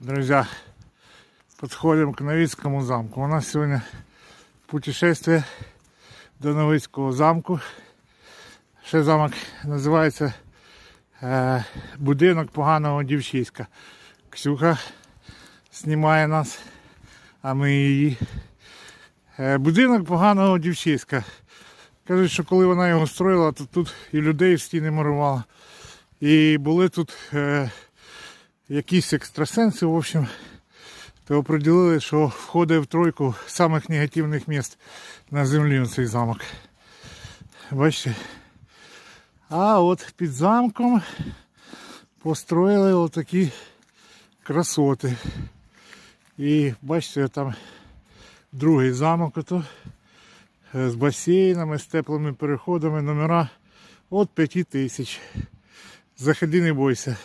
Друзья, подходим к Новицкому замку. У нас сегодня путешествие до Новицького замку. Ще замок називається е, Будинок поганого дівчиська. Ксюха знімає нас, а ми її. Е, будинок поганого дівчиська. Кажуть, що коли вона його строїла, то тут і людей в стіни мурувала. І були тут е, якісь екстрасенси, в общем, то определили, що входить в тройку самих негативних міст на землі цей замок. Бачите? А от під замком построїли отакі красоти. І бачите, там другий замок ото, е, з басейнами, з теплими переходами, номера от 5 тисяч. Заходи, не бойся.